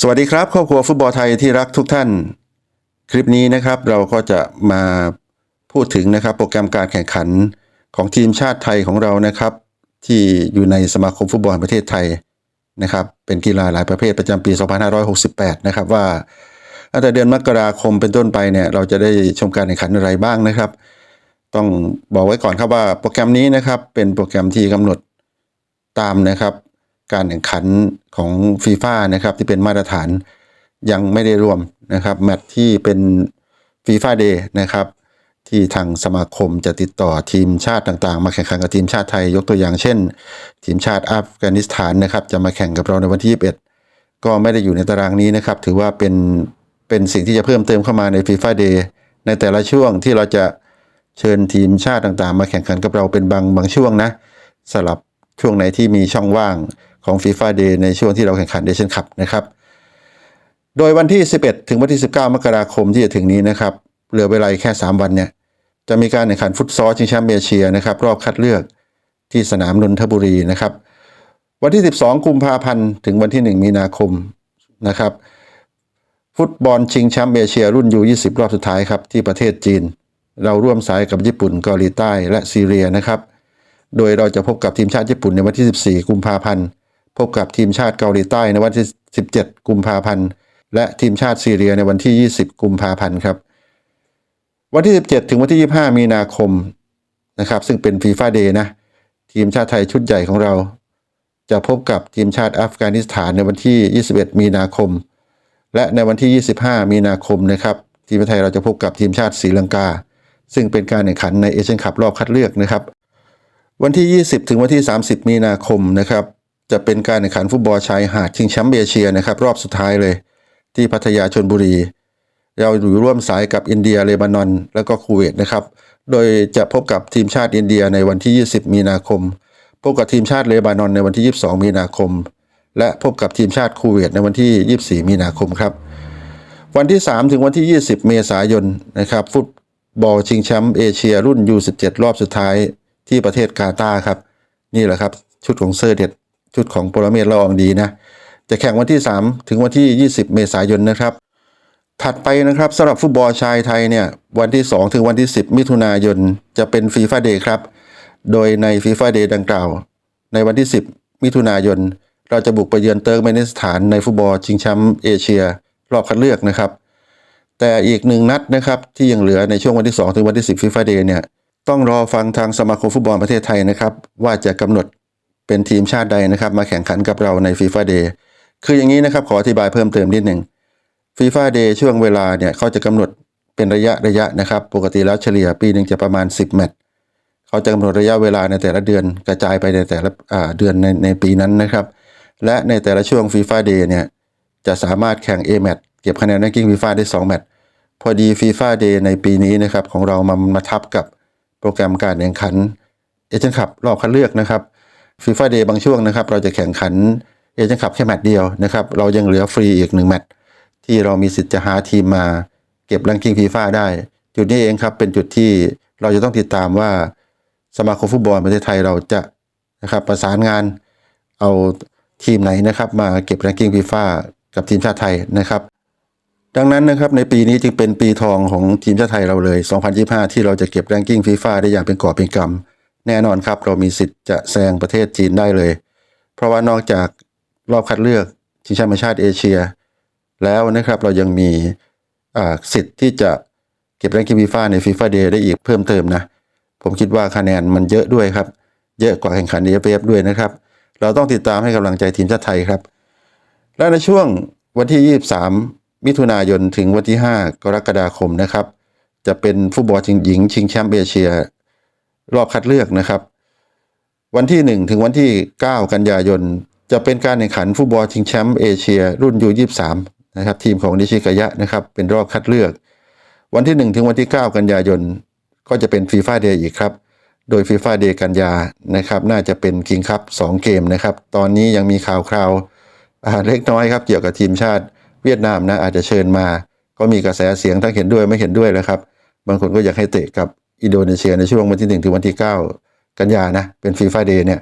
สวัสดีครับ ครอบครัวฟุตบอลไทยที่รักทุกท่าน คลิปนี้นะครับเราก็จะมาพูดถึงนะครับโปรแกรมการแข่งขันของทีมชาติไทยของเรานะครับ ที่อยู่ในสมาคมฟุตบอลประเทศไทยนะครับ เป็นกีฬาหลายประเภทประจำปี 2568 นะครับว่าตั้งแต่เดือนมกราคมเป็นต้นไปเนี่ยเราจะได้ชมการแข่งขันอะไรบ้างนะครับ ต้องบอกไว้ก่อนครับว่าโปรแกรมนี้นะครับเป็นโปรแกรมที่กำหนดตามนะครับ การแข่งขันของฟีฟ่านะครับที่เป็นมาตรฐานยังไม่ได้รวมนะครับแมตช์ที่เป็นฟีฟ่าเดย์นะครับที่ทางสมาคมจะติดต่อทีมชาติต่างๆ มาแข่งขันกับทีมชาติไทยยกตัวอย่างเช่น ทีมชาติอัฟกานิสถานนะครับจะมาแข่งกับเราในวันที่ 21 ก็ไม่ได้อยู่ในตารางนี้นะครับถือว่าเป็นเป็นสิ่งที่จะเพิ่มเติมเข้ามาในฟีฟ่าเดย์ในแต่ละช่วงที่เราจะเชิญทีมชาติต่างๆ มาแข่งขันกับเราเป็นบางบางช่วงนะสลับช่วงไหนที่มีช่องว่าง ของ FIFA Day ในช่วงที่เราแข่งขันเดชันคัพนะครับโดยวันที่ 11 ถึงวันที่ 19 มกราคมที่จะถึงนี้นะครับเหลือเวลาแค่ 3 วันเนี่ยจะมีการแข่งขันฟุตซอลชิงแชมป์เอเชียนะครับรอบคัดเลือกที่สนามนนทบุรีนะครับวันที่ 12 กุมภาพันธ์ถึงวันที่ 1 มีนาคมนะครับฟุตบอลชิงแชมป์เอเชียรุ่นยู20 รอบสุดท้ายครับที่ประเทศจีน เราร่วมสายกับญี่ปุ่นเกาหลีใต้และซีเรียนะครับ โดยเราจะพบกับทีมชาติญี่ปุ่นในวันที่ 14 กุมภาพันธ์ พบกับทีมชาติเกาหลีใต้ในวันที่ 17 กุมภาพันธ์ และทีมชาติซีเรียในวันที่ 20 กุมภาพันธ์ครับ วันที่ 17 ถึงวันที่ 25 มีนาคมนะครับ ซึ่งเป็นฟีฟ่าเดย์นะ ทีมชาติไทยชุดใหญ่ของเรา จะพบกับทีมชาติอัฟกานิสถานในวันที่ 21 มีนาคม และในวันที่ 25 มีนาคมนะครับ ทีมไทยเราจะพบกับทีมชาติศรีลังกา ซึ่งเป็นการแข่งขันในเอเชียนคัพรอบคัดเลือกนะครับ วันที่ 20 ถึงวันที่ 30 มีนาคมนะครับ จะเป็นการแข่งขันฟุตบอลชายหาดชิงแชมป์เอเชียนะครับ รอบสุดท้ายเลย ที่พัทยาชนบุรี เราอยู่ร่วมสายกับอินเดียเลบานอน แล้วก็คูเวตนะครับ โดยจะพบกับทีมชาติอินเดียในวันที่ 20 มีนาคม พบกับทีมชาติเลบานอนในวันที่ 22 มีนาคม และพบกับทีมชาติคูเวตในวันที่ 24 มีนาคมครับ วันที่ 3 ถึงวันที่ 20 เมษายนนะครับฟุตบอลชิงแชมป์เอเชียรุ่น U17 รอบสุดท้ายที่ประเทศกาตาร์ครับ นี่แหละครับชุดของเซอร์เด็ด ชุดของโปรเมศละอองดีนะ จะแข่งวันที่ 3 ถึงวันที่ 20 เมษายนนะครับ ถัดไปนะครับสำหรับฟุตบอลชายไทยเนี่ยวันที่ 2 ถึงวันที่ 10 มิถุนายนจะเป็นฟีฟ่าเดย์ครับ โดยในฟีฟ่าเดย์ดังกล่าว ในวันที่ 10 มิถุนายน เราจะบุกไปเยือนเติร์กเมนิสถานในฟุตบอลชิงแชมป์เอเชีย รอบคัดเลือกนะครับ แต่อีกหนึ่งนัดนะครับที่ยังเหลือในช่วงวันที่ 2 ถึงวันที่ 10ฟีฟ่าเดย์เนี่ยต้องรอฟังทางสมาคมฟุตบอลประเทศไทยนะครับ ว่าจะกำหนด เป็นทีมชาติใดนะครับ มาแข่งขันกับเราในฟีฟ่าเดย์คืออย่างนี้นะครับขออธิบายเพิ่มเติมนิดหนึ่งฟีฟ่าเดย์ช่วงเวลาเนี่ยเขาจะกำหนดเป็นระยะระยะนะครับ ปกติแล้วเฉลี่ยปีหนึ่งจะประมาณ 10 แมตช์เขาจะกำหนดระยะเวลาในแต่ละเดือนกระจายไปในแต่ละเดือนในในปีนั้นนะครับ และในแต่ละช่วงฟีฟ่าเดย์เนี่ยจะสามารถแข่ง A แมตช์เก็บคะแนนแรกิ้งฟีฟ่าได้2แมตช์พอดีฟีฟ่าเดย์ในปีนี้นะครับของเรามามาทับกับโปรแกรมการแข่งขันเอเชียนคัพรอบคัดเลือกนะครับ ฟีฟ่าเดย์บางช่วงนะครับ เราจะแข่งขันเอเชียนคัพแค่แมตช์เดียวนะครับ เรายังเหลือฟรีอีกหนึ่งแมตช์ที่เรามีสิทธิ์จะหาทีมมาเก็บแรงกิ้งฟีฟ่าได้ จุดนี้เองครับเป็นจุดที่เราจะต้องติดตามว่าสมาคมฟุตบอลประเทศไทยเราจะนะครับประสานงานเอาทีมไหนนะครับมาเก็บแรงกิ้งฟีฟ่ากับทีมชาติไทยนะครับ ดังนั้นนะครับในปีนี้จึงเป็นปีทองของทีมชาติไทยเราเลย 2025 ที่เราจะเก็บแรงกิ้งฟีฟ่าได้อย่างเป็นกอบเป็นกำ แน่นอนครับเรามีสิทธิ์จะแซงประเทศจีนได้เลย เพราะว่านอกจากรอบคัดเลือกชิงแชมป์ชาติเอเชีย แล้วนะครับเรายังมีอ่าสิทธิ์ที่จะเก็บแรงกิ้งฟีฟ่าในฟีฟ่าเดย์ได้อีกเพิ่มเติมนะ ผมคิดว่าคะแนนมันเยอะด้วยครับ เยอะกว่าแข่งขัน EFF ด้วยนะครับ เราต้องติดตามให้กำลังใจทีมชาติไทยครับ และในช่วงวันที่ 23 มิถุนายนถึงวันที่ 5 กรกฎาคมนะครับ จะเป็นฟุตบอลชิงหญิงชิงแชมป์เอเชีย รอบคัดเลือกนะครับ วันที่ 1 ถึงวันที่ 9 กันยายน จะเป็นการแข่งขันฟุตบอลชิงแชมป์เอเชีย รุ่นยู23นะครับทีมของนิชิกายะนะครับเป็นรอบคัดเลือก วันที่ 1 ถึงวันที่ 9 กันยายน ก็จะเป็นฟีฟ่าเดย์อีกครับ โดยฟีฟ่าเดย์กันยานะครับ น่าจะเป็นคิงคัพ2เกมนะครับ ตอนนี้ยังมีข่าวคราวอ่าเล็กน้อยครับเกี่ยวกับทีมชาติเวียดนามนะอาจจะเชิญมา ก็มีกระแสเสียงทั้งเห็นด้วยไม่เห็นด้วยแล้วครับ บางคนก็อยากให้เตะกับ อินโดนีเซียในช่วงวันที่ 1 ถึงวันที่ 9 กันยานะเป็นฟีฟ่าเดย์เนี่ย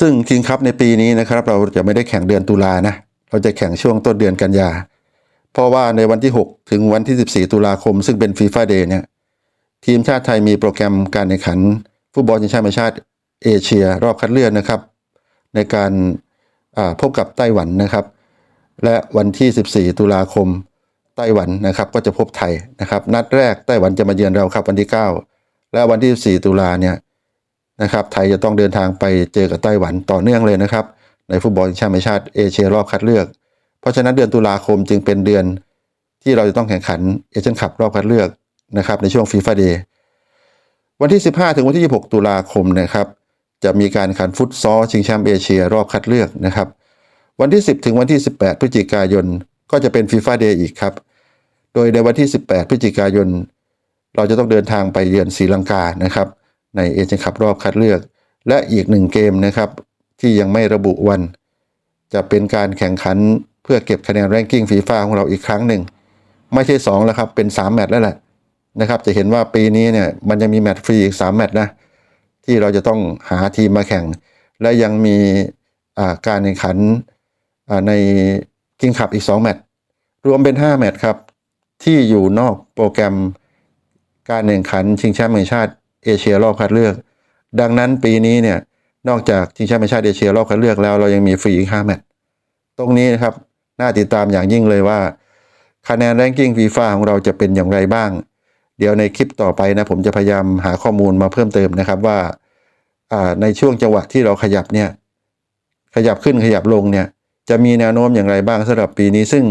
ซึ่งคิงคัพในปีนี้นะครับเราจะไม่ได้แข่งเดือนตุลานะเราจะแข่งช่วงต้นเดือนกันยา เพราะว่าในวันที่ 6 ถึงวันที่ 14 ตุลาคม ซึ่งเป็นฟีฟ่าเดย์เนี่ยทีมชาติไทยมีโปรแกรมการแข่งขัน ฟุตบอลชิงแชมป์ชาติเอเชีย รอบคัดเลือกนะครับ ในการพบกับไต้หวันนะครับ และวันที่ 14 ตุลาคมไต้หวันนะครับ ก็จะพบไทยนะครับ นัดแรกไต้หวันจะมาเยือนเราครับวันที่ 9 และวันที่ 4 ตุลาเนี่ยนะครับไทยจะต้องเดินทางไปเจอกับไต้หวันต่อเนื่องเลยนะครับ ในฟุตบอลชิงแชมป์แห่งชาติเอเชียรอบคัดเลือก เพราะฉะนั้นเดือนตุลาคมจึงเป็นเดือนที่เราจะต้องแข่งขันเอเชียนคัพรอบคัดเลือกนะครับในช่วงฟีฟ่าเดย์วันที่ 15 ถึงวันที่ 26 ตุลาคมนะครับจะมีการแข่งขันฟุตซอลชิงแชมป์เอเชียรอบคัดเลือกนะครับ วันที่ 10 ถึงวันที่ 18 พฤศจิกายนก็จะเป็นฟีฟ่าเดย์อีกครับ โดยในวันที่ 18 พฤศจิกายน เราจะต้องเดินทางไปเยือนศรีลังกานะครับ ในเอเชียนคัพรอบคัดเลือก และอีกหนึ่งเกมนะครับที่ยังไม่ระบุวัน จะเป็นการแข่งขันเพื่อเก็บคะแนนแรงกิ้งฟีฟ่าของเราอีกครั้งหนึ่ง ไม่ใช่ 2 แล้วครับ เป็น 3 แมตช์แล้วแหละนะครับ จะเห็นว่าปีนี้เนี่ยมันยังมีแมตช์ฟรีอีก 3 แมตช์นะ ที่เราจะต้องหาทีมมาแข่ง และยังมีการแข่งขันในกิงคับอีก 2 แมตช์รวมเป็น 5 แมตช์ครับ ที่อยู่นอกโปรแกรม การแข่งขันชิงแชมป์แห่งชาติเอเชียรอบคัดเลือก ดังนั้นปีนี้เนี่ยนอกจากชิงแชมป์แห่งชาติเอเชียรอบคัดเลือกแล้วเรายังมีฟรีอีก5แมตช์ตรงนี้นะครับน่าติดตามอย่างยิ่งเลยว่า คะแนนแรงกิ้งฟีฟ่าของเราจะเป็นอย่างไรบ้าง เดี๋ยวในคลิปต่อไปนะผมจะพยายามหาข้อมูลมาเพิ่มเติมนะครับว่าในช่วงจังหวะที่เราขยับเนี่ยขยับขึ้นขยับลงเนี่ยจะมีแนวโน้มอย่างไรบ้างสำหรับปีนี้ซึ่ง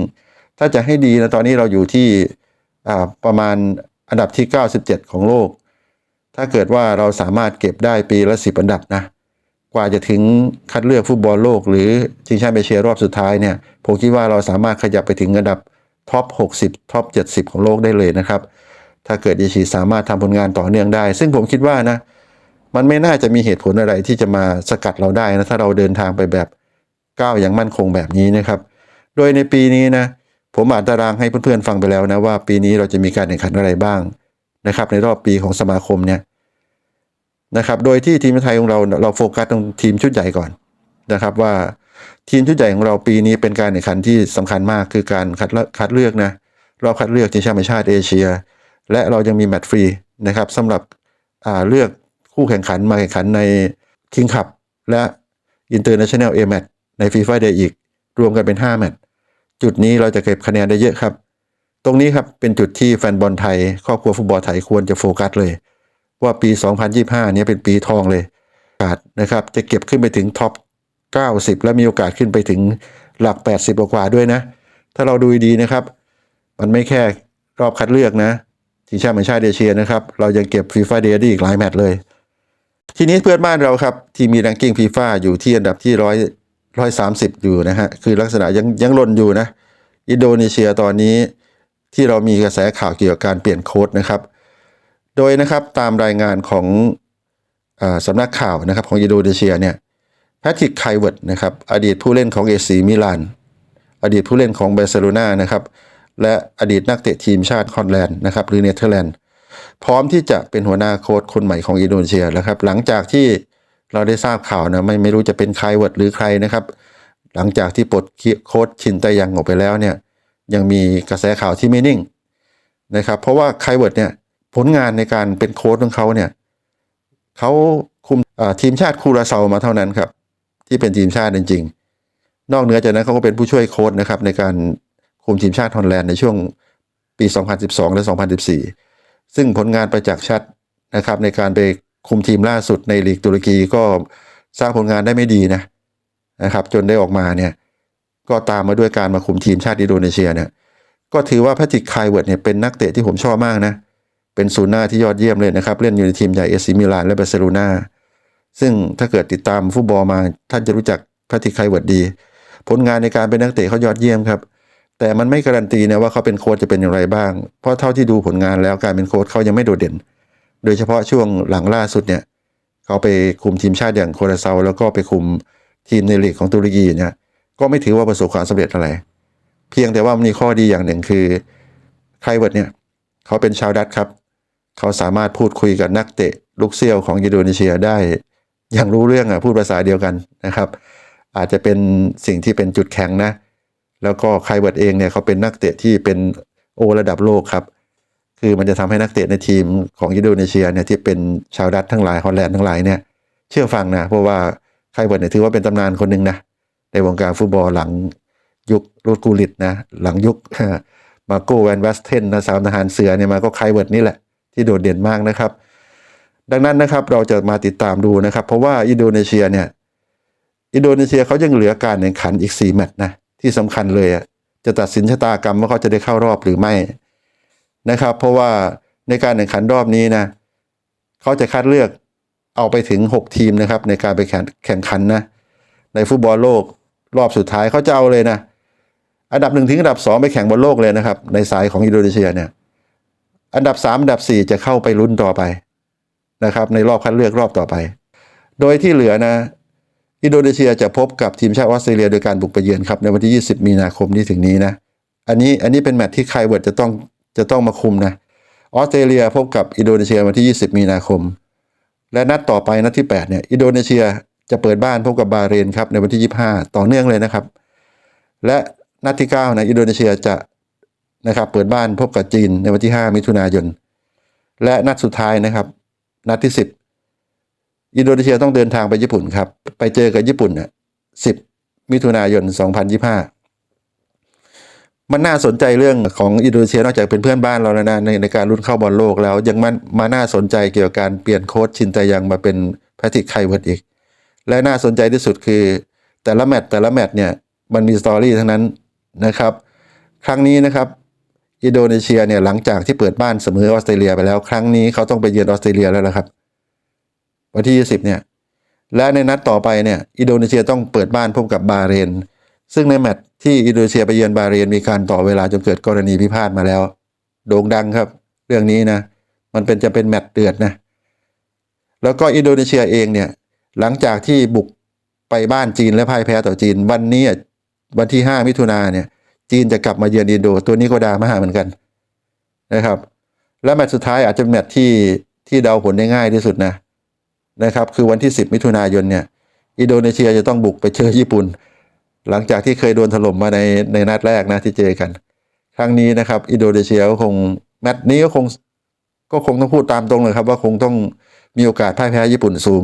ถ้าจะให้ดีนะตอนนี้เราอยู่ที่ประมาณ อันดับที่ 97 ของโลก ถ้าเกิดว่าเราสามารถเก็บได้ปีละ 10 อันดับนะ กว่าจะถึงคัดเลือกฟุตบอลโลก หรือชิงแชมป์เอเชียรอบสุดท้ายเนี่ย ผมคิดว่าเราสามารถขยับไปถึงอันดับท็อป 60 ท็อป 70 ของโลกได้เลยนะครับ ถ้าเกิดยาชีสามารถทำผลงานต่อเนื่องได้ ซึ่งผมคิดว่านะ มันไม่น่าจะมีเหตุผลอะไรที่จะมาสกัดเราได้นะ ถ้าเราเดินทางไปแบบก้าวอย่างมั่นคงแบบนี้นะครับ โดยในปีนี้นะ ผมอ่านตารางให้เพื่อนๆฟังไปแล้วนะว่าปีนี้เราจะมีการแข่งขันอะไรบ้างนะครับ ในรอบปีของสมาคมเนี่ยนะครับ โดยที่ทีมไทยของเราเราโฟกัสตรงทีมชุดใหญ่ก่อนนะครับ ว่าทีมชุดใหญ่ของเราปีนี้เป็นการแข่งขันที่สำคัญมากคือการคัดเลือกคัดเลือกนะรอบคัดเลือกชิงแชมป์แห่งชาติเอเชีย และเรายังมีแมตช์ฟรีนะครับสำหรับเลือกคู่แข่งขันมาแข่งขันใน King Cup และ International A Match ใน FIFA Day อีก รวมกันเป็น 5 แมตช์ จุดนี้เราจะเก็บคะแนนได้เยอะครับ ตรงนี้ครับเป็นจุดที่แฟนบอลไทย ครอบครัวฟุตบอลไทยควรจะโฟกัสเลย ว่าปี 2025เนี้เป็นปีทองเลยโอกาสนะครับจะเก็บขึ้นไปถึงท็อป 90 และมีโอกาสขึ้นไปถึงหลัก 80 กว่าด้วยนะ ถ้าเราดูดีนะครับ มันไม่แค่รอบคัดเลือกนะทีมชาติแห่งชาติเอเชียนะครับ เรายังเก็บฟีฟ่าเดย์ได้อีกหลายแมตช์เลย ทีนี้เพื่อนบ้านเราครับ ที่มีแรงกิ้งฟีฟ่าอยู่ที่อันดับที่ ร้อยสามสิบอยู่นะฮะคือลักษณะยังยังหล่นอยู่นะ อินโดนีเซียตอนนี้ที่เรามีกระแสข่าวเกี่ยวกับการเปลี่ยนโค้ดนะครับ โดยนะครับตามรายงานของอสำนักข่าวนะครับของอินโดนีเซียเนี่ยแพทริกไคเวิร์ดนะครับอดีตผู้เล่นของเอซีมิลานอดีตผู้เล่นของบาร์เซโลนานะครับและอดีตนักเตะทีมชาติฮอลแลนด์นะครับหรือเนเธอร์แลนด์พร้อมที่จะเป็นหัวหน้าโค้ชคนใหม่ของอินโดนีเซียแล้วครับหลังจากที่ เราได้ทราบข่าวนะไม่ไม่รู้จะเป็นไคเวิร์ดหรือใครนะครับ หลังจากที่ปลดโค้ชชินไตยังออกไปแล้วเนี่ยยังมีกระแสข่าวที่ไม่นิ่งนะครับเพราะว่าไคเวิร์ดเนี่ยผลงานในการเป็นโค้ชของเขาเนี่ยเขาคุมอ่าทีมชาติคูราเซามาเท่านั้นครับที่เป็นทีมชาติจริงๆ นอกเหนือจากนั้นเขาก็เป็นผู้ช่วยโค้ชนะครับในการคุมทีมชาติฮอลแลนด์ในช่วงปี 2012 และ 2014 ซึ่งผลงานประจักษ์ชัดนะครับในการไป คุมทีมล่าสุดในลีกตุรกีก็สร้างผลงานได้ไม่ดีนะนะครับ จนได้ออกมาเนี่ยก็ตามมาด้วยการมาคุมทีมชาติอินโดนีเซียเนี่ยก็ถือว่าแพทริกไคเวิร์ดเนี่ยเป็นนักเตะที่ผมชอบมากนะ เป็นศูนย์หน้าที่ยอดเยี่ยมเลยนะครับ เล่นอยู่ในทีมใหญ่เอซิมิลานและบาร์เซโลนาซึ่งถ้าเกิดติดตามฟุตบอลมา ท่านจะรู้จักแพทริกไคเวิร์ดดี ผลงานในการเป็นนักเตะเขายอดเยี่ยมครับแต่มันไม่การันตีนะว่าเขาเป็นโค้ชจะเป็นอย่างไรบ้าง เพราะเท่าที่ดูผลงานแล้วการเป็นโค้ชเขายังไม่โดดเด่น โดยเฉพาะช่วงหลังล่าสุดเนี่ยเขาไปคุมทีมชาติอย่างโคราเซาแล้วก็ไปคุมทีมในลีกของตุรกีเนี่ยก็ไม่ถือว่าประสบความสำเร็จอะไร เพียงแต่ว่ามันมีข้อดีอย่างหนึ่งคือไคเวิร์ดเนี่ยเขาเป็นชาวดัตช์ครับ เขาสามารถพูดคุยกับนักเตะลูกเซี่ยวของอินโดนีเซียได้ อย่างรู้เรื่องอะพูดภาษาเดียวกันนะครับ อาจจะเป็นสิ่งที่เป็นจุดแข็งนะ แล้วก็ไคเวิร์ดเองเนี่ยเขาเป็นนักเตะที่เป็นโอระดับโลกครับ คือมันจะทำให้นักเตะในทีมของอินโดนีเซียเนี่ยที่เป็นชาวดัตทั้งหลายฮอลแลนด์ทั้งหลายเนี่ยเชื่อฟังนะเพราะว่าไคเวิร์ดเนี่ยถือว่าเป็นตำนานคนหนึ่งนะในวงการฟุตบอลหลังยุครูดกูลิตนะหลังยุคมาโกแวนเวสเทนนะสามทหารเสือเนี่ยมาก็ไคเวิร์ดนี่แหละที่โดดเด่นมากนะครับ ดังนั้นนะครับเราจะมาติดตามดูนะครับ เพราะว่าอินโดนีเซียเนี่ยอินโดนีเซียเขายังเหลือการแข่งขันอีก 4 แมตช์นะที่สำคัญเลยจะตัดสินชะตากรรมว่าเขาจะได้เข้ารอบหรือไม่ นะครับ เพราะว่าในการแข่งขันรอบนี้นะเขาจะคัดเลือกเอาไปถึง 6 ทีมนะครับ ในการไปแข่งขันนะในฟุตบอลโลกรอบสุดท้ายเขาจะเอาเลยนะอันดับหนึ่งถึงอันดับสองไปแข่งบอลโลกเลยนะครับ ในสายของอินโดนีเซียเนี่ยอันดับสามอันดับสี่จะเข้าไปลุ้นต่อไปนะครับ ในรอบคัดเลือกรอบต่อไป โดยที่เหลือนะอินโดนีเซียจะพบกับทีมชาติออสเตรเลียโดยการบุกไปเยือนครับในวันที่ 20 มีนาคมที่ถึงนี้นะ อันนี้อันนี้เป็นแมตช์ที่ไคเวิร์ดจะต้อง จะต้องมาคุมนะออสเตรเลียพบกับอินโดนีเซียวันที่ 20 มีนาคม และนัดต่อไปนัดที่ 8 เนี่ย อินโดนีเซียจะเปิดบ้านพบกับบาเรนครับในวันที่ 25 ต่อเนื่องเลยนะครับ และนัดที่9นะอินโดนีเซียจะนะครับเปิดบ้านพบกับจีนในวันที่ 5 มิถุนายน และนัดสุดท้ายนะครับ นัดที่ 10 อินโดนีเซียต้องเดินทางไปญี่ปุ่นครับ ไปเจอกับญี่ปุ่นเนี่ย10 มิถุนายน 2025 มันน่าสนใจเรื่องของอินโดนีเซียนอกจากเป็นเพื่อนบ้านเราแล้วนะในในการลุ้นเข้าบอลโลกแล้ว ยังมันมาน่าสนใจเกี่ยวกับการเปลี่ยนโค้ชชินตายังมาเป็นแพทริกไคเวิร์ดอีก และน่าสนใจที่สุดคือ แต่ละแมตช์แต่ละแมตช์เนี่ยมันมีสตอรี่ทั้งนั้นนะครับ ครั้งนี้นะครับอินโดนีเซียเนี่ยหลังจากที่เปิดบ้านเสมอออสเตรเลียไปแล้ว ครั้งนี้เขาต้องไปเยือนออสเตรเลียแล้วนะครับ วันที่ 20เนี่ยและในนัดต่อไปเนี่ยอินโดนีเซียต้องเปิดบ้านพบกับบาเรน ซึ่งในแมตช์ที่อินโดนีเซียไปเยือนบาห์เรนมีการต่อเวลาจนเกิดกรณีพิพาทมาแล้ว โด่งดังครับ เรื่องนี้นะ มันเป็นจะเป็นแมตช์เดือดนะ แล้วก็อินโดนีเซียเองเนี่ย หลังจากที่บุกไปบ้านจีนและพ่ายแพ้ต่อจีน วันนี้วันที่ 5 มิถุนาเนี่ย จีนจะกลับมาเยือนอินโด ตัวนี้ก็ดาม่าเหมือนกันนะครับ และแมตช์สุดท้ายอาจจะเป็นแมตช์ที่ที่เดาผลได้ง่ายที่สุดนะนะครับ คือวันที่ 10 มิถุนายนเนี่ย อินโดนีเซียจะต้องบุกไปเจอญี่ปุ่น หลังจากที่เคยโดนถล่มมาในในนัดแรกนะที่เจอกัน ครั้งนี้นะครับ อินโดนีเซียก็คงแมตช์นี้ก็คงก็คงต้องพูดตามตรงเลยครับ ว่าคงต้องมีโอกาสพ่ายแพ้ญี่ปุ่นสูง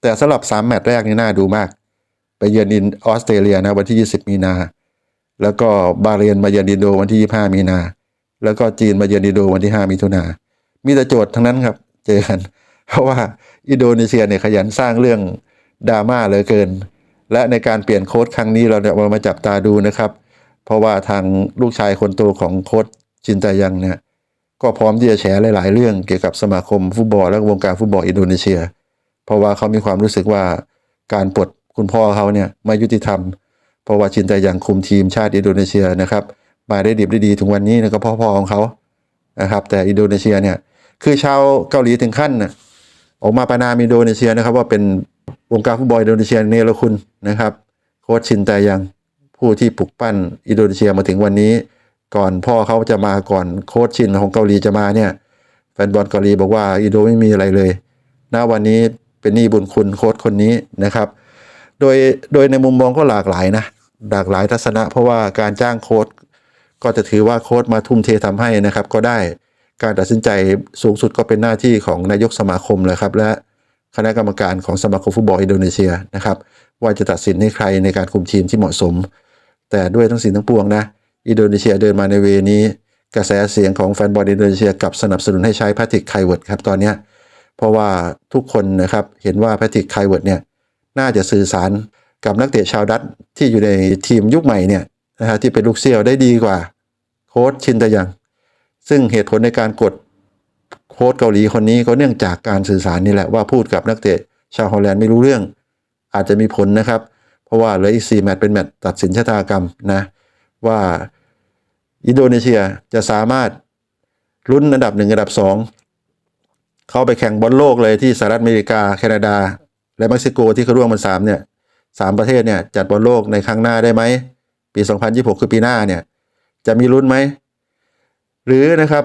แต่สำหรับ3แมตช์แรกนี่น่าดูมาก ไปเยือนอินออสเตรเลียนะวันที่ 20 มีนา แล้วก็บาห์เรนมาเยือนอินโดวันที่ 25 มีนา แล้วก็จีนมาเยือนอินโดวันที่ 5 มิถุนา มีแต่โจทย์ทั้งนั้นครับ เจอกัน เพราะว่าอินโดนีเซียเนี่ยขยันสร้างเรื่องดราม่าเหลือเกิน และในการเปลี่ยนโค้ดครั้งนี้เราเนี่ยมาจับตาดูนะครับ เพราะว่าทางลูกชายคนโตของโค้ดชินตายังเนี่ยก็พร้อมที่จะแฉหลาย ๆ เรื่องเกี่ยวกับสมาคมฟุตบอลและวงการฟุตบอลอินโดนีเซีย เพราะว่าเขามีความรู้สึกว่าการปลดคุณพ่อเขาเนี่ยไม่ยุติธรรม เพราะว่าชินตายังคุมทีมชาติอินโดนีเซียนะครับมาได้ดีได้ดีถึงวันนี้นะก็เพ่อพ่อของเขานะครับ แต่อินโดนีเซียเนี่ยคือชาวเกาหลีถึงขั้นออกมาประนามอินโดนีเซียนะครับ ว่าเป็นวงการฟุตบอลอินโดนีเซียเนรคุณ นะครับโค้ชชินแตายังผู้ที่ปลุกปั้นอินโดนีเซียมาถึงวันนี้ ก่อนพ่อเขาจะมาก่อนโค้ชชินของเกาหลีจะมาเนี่ยแฟนบอลเกาหลีบอกว่าอินโดไม่มีอะไรเลยณวันนี้เป็นหนี้บุญคุณโค้ชคนนี้นะครับ โดยโดยในมุมมองก็หลากหลายนะหลากหลายทัศนะ เพราะว่าการจ้างโค้ชก็จะถือว่าโค้ชมาทุ่มเททำให้นะครับ ก็ได้การตัดสินใจสูงสุดก็เป็นหน้าที่ของนายกสมาคมเลยครับ และ คณะกรรมการของสมาคมฟุตบอลอินโดนีเซียนะครับ ว่าจะตัดสินให้ใครในการคุมทีมที่เหมาะสม แต่ด้วยทั้งสิ่งทั้งปวงนะ อินโดนีเซียเดินมาในเวนี้ กระแสเสียงของแฟนบอลอินโดนีเซียกับสนับสนุนให้ใช้แพทริกไคเวิร์ดครับตอนนี้เพราะว่าทุกคนนะครับเห็นว่าแพทริกไคเวิร์ดเนี่ยน่าจะสื่อสารกับนักเตะชาวดัตที่อยู่ในทีมยุคใหม่เนี่ยนะครับที่เป็นลูกเซี่ยวได้ดีกว่าโค้ชชินตายัง ซึ่งเหตุผลในการกด โค้ชเกาหลีคนนี้ก็เนื่องจากการสื่อสารนี่แหละว่าพูดกับนักเตะชาวฮอลแลนด์ไม่รู้เรื่อง อาจจะมีผลนะครับ เพราะว่าเหลืออีซีแมตช์เป็นแมตช์ตัดสินชะตากรรมนะว่าอินโดนีเซียจะสามารถลุ้นอันดับหนึ่งอันดับสองเข้าไปแข่งบอลโลกเลยที่สหรัฐอเมริกา แคนาดา และเม็กซิโกที่เขาร่วมมันสามเนี่ยสามประเทศเนี่ยจัดบอลโลกในครั้งหน้าได้ไหม ปี 2026 คือปีหน้าเนี่ยจะมีลุ้นไหม หรือนะครับ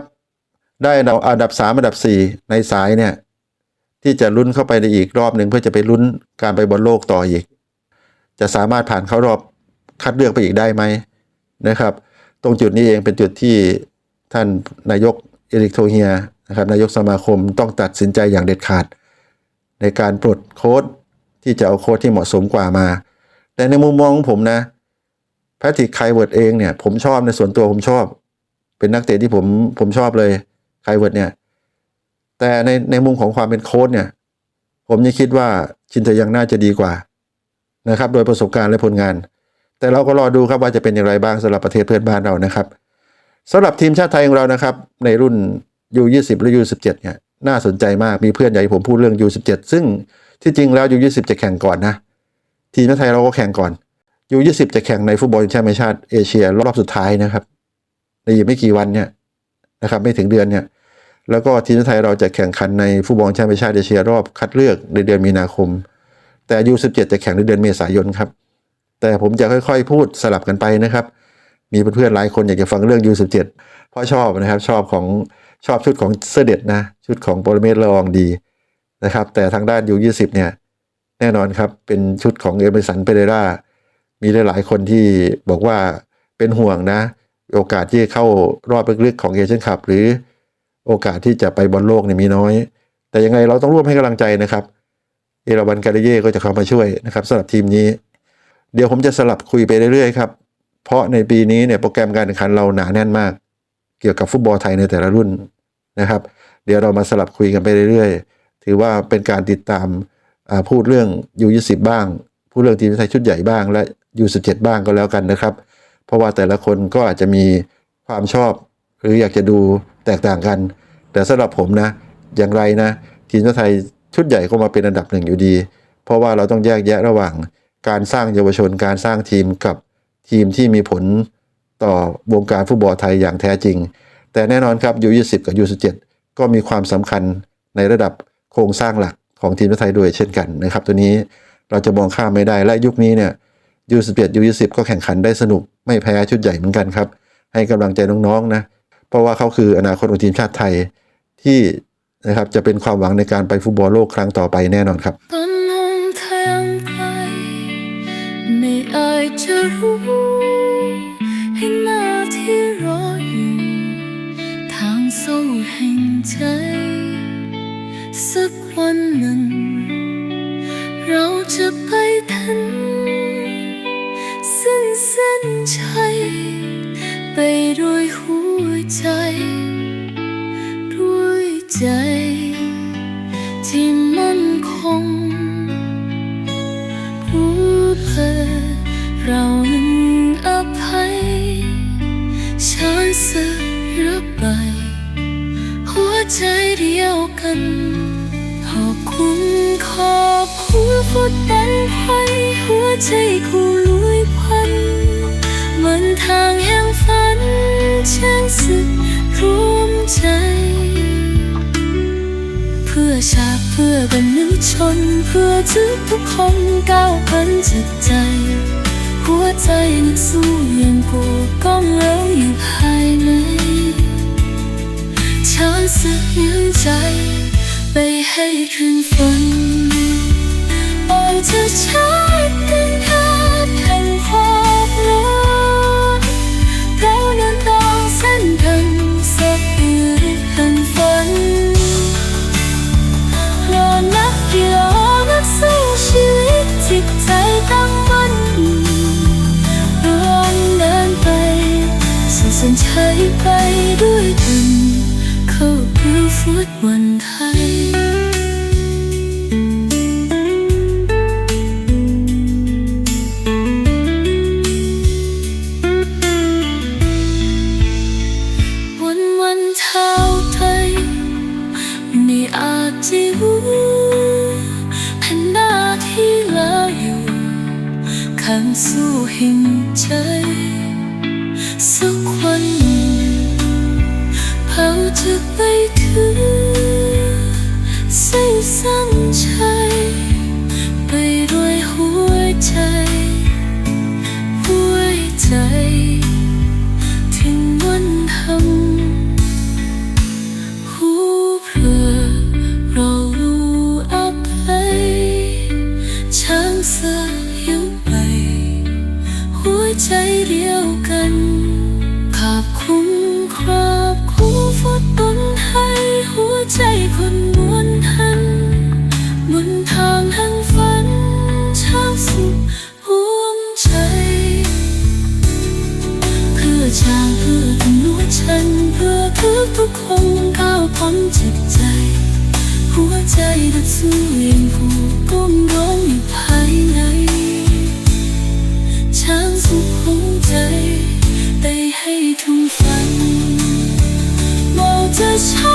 ได้อันดับอันดับสามอันดับสี่ในสายเนี่ย ที่จะลุ้นเข้าไปในอีกรอบหนึ่งเพื่อจะไปลุ้นการไปบอลโลกต่ออีก จะสามารถผ่านเข้ารอบคัดเลือกไปอีกได้ไหมนะครับ ตรงจุดนี้เองเป็นจุดที่ท่านนายกเอริกโทเฮียนะครับนายกสมาคมต้องตัดสินใจอย่างเด็ดขาด ในการปลดโค้ดที่จะเอาโค้ดที่เหมาะสมกว่ามา แต่ในมุมมองของผมนะแพทริกไคเวิร์ดเองเนี่ยผมชอบในส่วนตัวผมชอบ เป็นนักเตะที่ผมผมชอบเลย ไคเวิร์ดเนี่ย แต่ในในมุมของความเป็นโค้ชเนี่ย ผมยังคิดว่าชินเทยังน่าจะดีกว่านะครับ โดยประสบการณ์และผลงาน แต่เราก็รอดูครับว่าจะเป็นอย่างไรบ้างสำหรับประเทศเพื่อนบ้านเรานะครับสำหรับทีมชาติไทยของเรานะครับ ในรุ่น U20 หรือ U17 เนี่ยน่าสนใจมากมีเพื่อนอยากให้ผมพูดเรื่อง U17 ซึ่งที่จริงแล้ว U20 จะแข่งก่อนนะทีมชาติไทยเราก็แข่งก่อน U20 จะแข่งในฟุตบอลแชมป์แห่งชาติเอเชียรอบสุดท้ายนะครับในอีกไม่กี่วันเนี่ยนะครับไม่ถึงเดือนเนี่ย แล้วก็ทีมชาติไทยเราจะแข่งขันในฟุตบอลแชมป์แห่งชาติเอเชียรอบคัดเลือกในเดือนมีนาคม แต่ U17 จะแข่งในเดือนเมษายนครับ แต่ผมจะค่อยๆ พูดสลับกันไปนะครับ มีเพื่อนๆหลายคนอยากจะฟังเรื่อง U17 เจ็ดเพราะชอบนะครับชอบของชอบชุดของเสด็จนะ ชุดของโปรเมศละอองดีนะครับ แต่ทางด้าน U20 เนี่ยแน่นอนครับเป็นชุดของเอเมสันเปเรรามีหลายๆคนที่บอกว่าเป็นห่วงนะ โอกาสที่เข้ารอบลึกๆของเอเชียนคัพหรือ โอกาสที่จะไปบอลโลกเนี่ยมีน้อย แต่ยังไงเราต้องร่วมให้กำลังใจนะครับ เอราวันการเย่ก็จะเข้ามาช่วยนะครับสำหรับทีมนี้ เดี๋ยวผมจะสลับคุยไปเรื่อยๆครับ เพราะในปีนี้เนี่ยโปรแกรมการแข่งขันเราหนาแน่นมาก เกี่ยวกับฟุตบอลไทยในแต่ละรุ่นนะครับ เดี๋ยวเรามาสลับคุยกันไปเรื่อยๆ ถือว่าเป็นการติดตามพูดเรื่อง U20 บ้าง พูดเรื่องทีมไทยชุดใหญ่บ้างและ U17 บ้างก็แล้วกันนะครับ เพราะว่าแต่ละคนก็อาจจะมีความชอบ หรืออยากจะดู แตกต่างกัน แต่สำหรับผมนะ อย่างไรนะ ทีมชาติไทยชุดใหญ่ก็มาเป็นอันดับหนึ่งอยู่ดี เพราะว่าเราต้องแยกแยะระหว่าง การสร้างเยาวชนการสร้างทีมกับทีมที่มีผลต่อวงการฟุตบอลไทยอย่างแท้จริง แต่แน่นอนครับ U20 กับ U17 ก็มีความสำคัญในระดับโครงสร้างหลักของทีมชาติไทยด้วยเช่นกันนะครับ ตัวนี้เราจะมองข้ามไม่ได้และยุคนี้เนี่ย U11 U20 ก็แข่งขันได้สนุกไม่แพ้ชุดใหญ่เหมือนกันครับ ให้กำลังใจน้องๆนะ ราะว่าเขาคืออนาคตของทีมชาติไทยที่นะครับจะเป็นความหวังในการไปฟุตบอลโลกครั้งต่อไปแน่นอนครับไม่อาจจะรู้ให้หน้าที่รออยู่ทางสู้แห่งใจสักวันหนึ่ง เราจะไปถึงสิ้นเส้นชัยไปด้วยหัว ใจ ด้วยใจ ที่มั่นคงรู้เพื่อเรานั้นอภัยฉันสึกรับไป หัวใจเดียวกันขอบคุณขอบคุณฟุตบอลไทยหัวใจคู่ลุยพันเหมือนทางแห่ ช่างสึกรวมใจ เพื่อชาติเพื่อบรรลุชน เพื่อทุกทุกคนก้าวพันจิตใจ หัวใจนักสู้ยังปวดก้องแล้วอยู่ภายในฉันสึกยืนใจ ไปให้คืนฝันโอ้เธอชัดกันหา พ้นจิตใจ หัวใจดัดสู้เลียงผูกก้มร้อนอยู่ภายใน ช้างสุขหัวใจ ไปให้ทุ่งฟันมองจะช้า